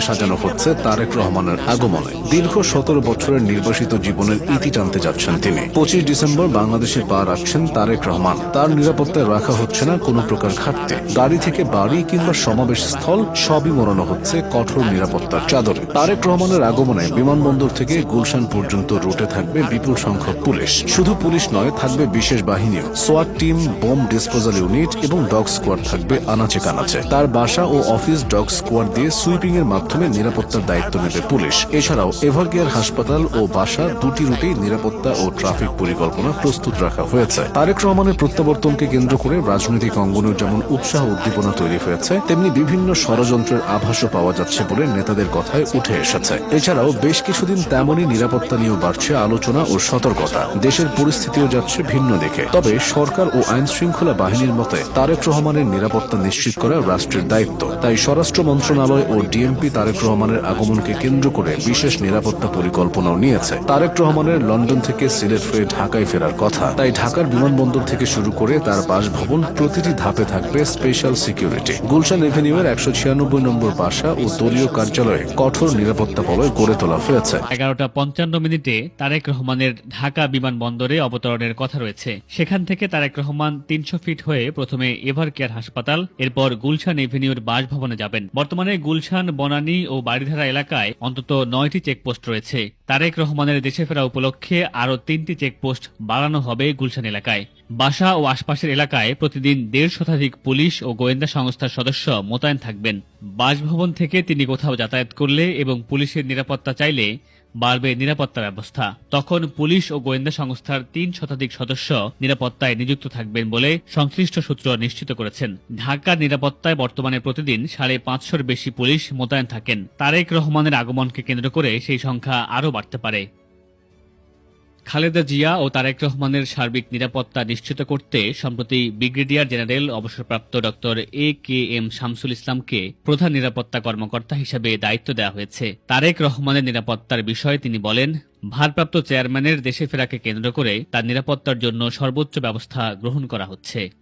সাজানো হচ্ছে তারেক রহমানের আগমনে। দীর্ঘ সতেরো বছরের নির্বাসিত জীবনের ইতি টানতে যাচ্ছেন তিনি। পঁচিশ ডিসেম্বর বাংলাদেশে পা রাখছেন তারেক রহমান। তার নিরাপত্তায় রাখা হচ্ছে না কোনো প্রকার ঘাটতি। গাড়ি থেকে বাড়ি কিংবা সমাবেশ স্থল সবই মোড়ানো হচ্ছে কঠোর নিরাপত্তার চাদরে। তারেক রহমানের আগমনে বিমানবন্দর থেকে গুলশান পর্যন্ত রুটে থাকবে বিপুল সংখ্যক পুলিশ। শুধু পুলিশ নয়, থাকবে বিশেষ বাহিনীও। সোয়াট টিম বোম ডিসপোজাল ইউনিট এবং ডগ স্কোয়াড থাকবে আনাচে কানাচে। তার বাসা ও অফিস ডগ স্কোয়াড দিয়ে সুইপিং এর মাধ্যমে নিরাপত্তার দায়িত্ব নেবে পুলিশ। এছাড়াও এভারকেয়ার হাসপাতাল ও বাসা দুটি রুটেই নিরাপত্তা ও ট্রাফিক পরিকল্পনা প্রস্তুত রাখা হয়েছে। তারেক রহমানের প্রত্যাবর্তনকে কেন্দ্র করে রাজনৈতিক অঙ্গনের যেমন উৎসাহ উদ্দীপনা তৈরি হয়েছে, তেমনি বিভিন্ন ষড়যন্ত্রের আভাসও পাওয়া যাচ্ছে বলে নেতাদের কথায় উঠে এসেছে। এছাড়াও বেশ কিছুদিন তেমনই নিরাপত্তা নিয়েও বাড়ছে আলোচনা ও সতর্কতা। দেশের পরিস্থিতিও যাচ্ছে ভিন্ন দিকে। তবে সরকার ও আইন শৃঙ্খলা বাহিনীর মতে তারেক রহমানের নিরাপত্তা নিশ্চিত করা রাষ্ট্রের দায়িত্ব। তাই স্বরাষ্ট্র মন্ত্রণালয় ও ডিএমপি তারেক রহমানের আগমনকে কেন্দ্র করে বিশেষ নিরাপত্তা পরিকল্পনাও নিয়েছে। তারেক রহমানের লন্ডন থেকে সিলেট হয়ে ঢাকায় ফেরার কথা। তাই ঢাকার বিমানবন্দর থেকে শুরু করে তার বাসভবন প্রতিটি ধাপে থাকবে স্পেশাল সিকিউরিটি গুলশান এভিনিউয়ের একশো ছিয়ানব্বই নম্বর বাসা ও দলীয় কার্যালয়ে কঠোর নিরাপত্তা বলয় গড়ে তোলা হয়েছে। এগারোটা পঞ্চান্ন মিনিটে তারেক রহমানের ঢাকা বিমানবন্দরে অবতরণের কথা রয়েছে। সেখান থেকে তারেক রহমান তিনশো ফিট হয়ে প্রথমে এভার কেয়ার হাসপাতাল, এরপর গুলশান এভিনিউর বাসভবনে যাবেন। বর্তমানে গুলশান বনানী ও বাড়িধারা এলাকায় অন্তত নয়টি চেকপোস্ট রয়েছে। তারেক রহমানের দেশে ফেরা উপলক্ষে আরও তিনটি চেকপোস্ট বাড়ানো হবে গুলশান এলাকায়। বাসা ও আশপাশের এলাকায় প্রতিদিন দেড় শতাধিক পুলিশ ও গোয়েন্দা সংস্থার সদস্য মোতায়েন থাকবেন। বাসভবন থেকে তিনি কোথাও যাতায়াত করলে এবং পুলিশের নিরাপত্তা চাইলে বাড়বে নিরাপত্তা ব্যবস্থা। তখন পুলিশ ও গোয়েন্দা সংস্থার তিন শতাধিক সদস্য নিরাপত্তায় নিযুক্ত থাকবেন বলে সংশ্লিষ্ট সূত্র নিশ্চিত করেছেন। ঢাকার নিরাপত্তায় বর্তমানে প্রতিদিন সাড়ে পাঁচশোর বেশি পুলিশ মোতায়েন থাকেন। তারেক রহমানের আগমনকে কেন্দ্র করে সেই সংখ্যা আরও বাড়তে পারে। খালেদা জিয়া ও তারেক রহমানের সার্বিক নিরাপত্তা নিশ্চিত করতে সম্প্রতি ব্রিগেডিয়ার জেনারেল অবসরপ্রাপ্ত doctor A K M Shamsul ইসলামকে প্রধান নিরাপত্তা কর্মকর্তা হিসেবে দায়িত্ব দেওয়া হয়েছে। তারেক রহমানের নিরাপত্তার বিষয়ে তিনি বলেন, ভারপ্রাপ্ত চেয়ারম্যানের দেশে ফেরাকে কেন্দ্র করে তার নিরাপত্তার জন্য সর্বোচ্চ ব্যবস্থা গ্রহণ করা হচ্ছে।